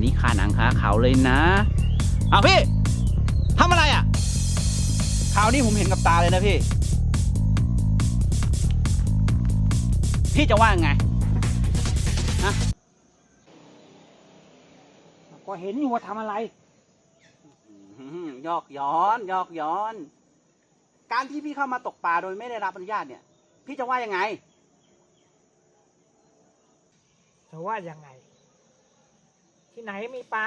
ันนี้ขาเลยนะ เอาพี่ทำอะไรอะข่าวนี้ผมเห็นกับตาเลยนะพี่ พี่จะว่าไงก็เห็นอยู่ว่าทำอะไรยอกย้อนยอกย้อน การที่พี่เข้ามาตกปลาโดยไม่ได้รับอนุญาตเนี่ย พี่จะว่ายังไง จะว่ายังไง ที่ไหนมีปลา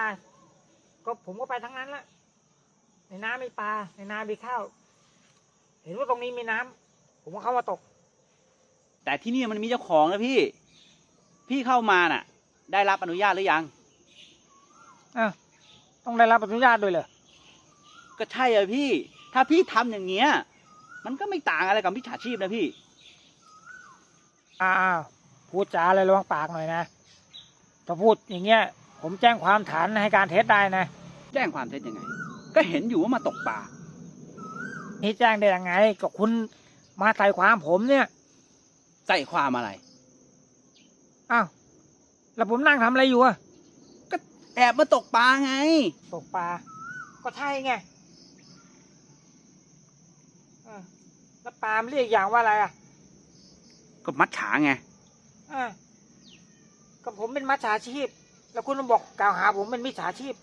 ก็ผมก็ไปทั้งนั้นแหละในน้ำมีปลา ในนามีข้าว เห็นว่าตรงนี้มีน้ำผมก็เข้ามาตก แต่ที่นี่มันมีเจ้าของนะพี่ พี่เข้ามาน่ะ ได้รับอนุญาตหรือยังอะต้องได้รับอนุญาตด้วยเหรอก็ใช่อะพี่ ถ้าพี่ทำอย่างเงี้ย มันก็ไม่ต่างอะไรกับมิจฉาชีพนะพี่ อ้าวพูดจาอะไรระวังปากหน่อยนะถ้าพูดอย่างเงี้ย ผมแจ้งความฐานให้การเท็จได้นะ แจ้งความเท็จยังไง ก็เห็นอยู่ว่ามาตกปลานี่แจ้งได้ยังไง ก็คุณมาใส่ความผมเนี่ยใส่ความอะไร อ้าว แล้วผมนั่งทำอะไรอยู่อะแอบมาตกปลาไง ตกปลา ก็ใช่ไงเออแล้วปลามันเรียกอย่างว่าอะไรอะก็มัดฉาไงอ่าก็ผมเป็นมัจฉาชีพ แล้วคุณมาบอกกล่าวหาผมเป็นมิจฉาชีพ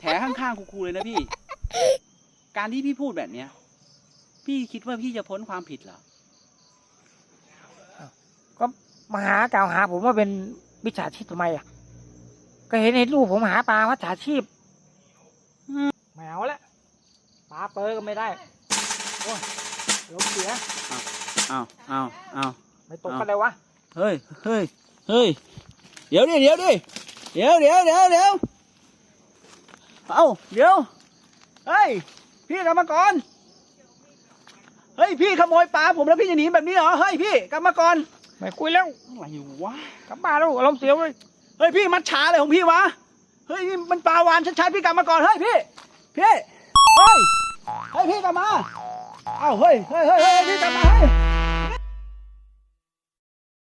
แถข้างๆคูๆเลยนะพี่ การที่พี่พูดแบบเนี้ย พี่คิดว่าพี่จะพ้นความผิดเหรอ ก็มาหากล่าวหาผมว่าเป็นมิจฉาชีพทำไมอะ ก็เห็นเห็นรูปผมหาปลามัจฉาชีพไม่เอาละปลาเปอร์ก็ไม่ได้โอ้ยลมเสียเอาเอาเอาไม่ตกกันเลยวะ เฮ้ย เฮ้ย เฮ้ย เดี๋ยวดิเดี๋ยวดิเดี๋ยวเดี๋ยวเดี๋ยวเดี๋ยวเอาเดี๋ยวเฮ้ยพี่กลับมาก่อนเฮ้ยพี่ขโมยปลาผมแล้วพี่จะหนีแบบนี้เหรอเฮ้ยพี่กลับมาก่อนไม่คุยแล้วอะไรวะกลับบ้านแล้วอารมณ์เสียเลยเฮ้ยพี่มัดช้าอะไรของพี่วะเฮ้ยนี่มันปลาวานชัดๆพี่กลับมาก่อนเฮ้ยพี่พี่เฮ้ยเฮ้ยพี่กลับมาเอ้าเฮ้ยเฮ้ยเฮ้ยเฮ้ยพี่กลับมาเฮ้ย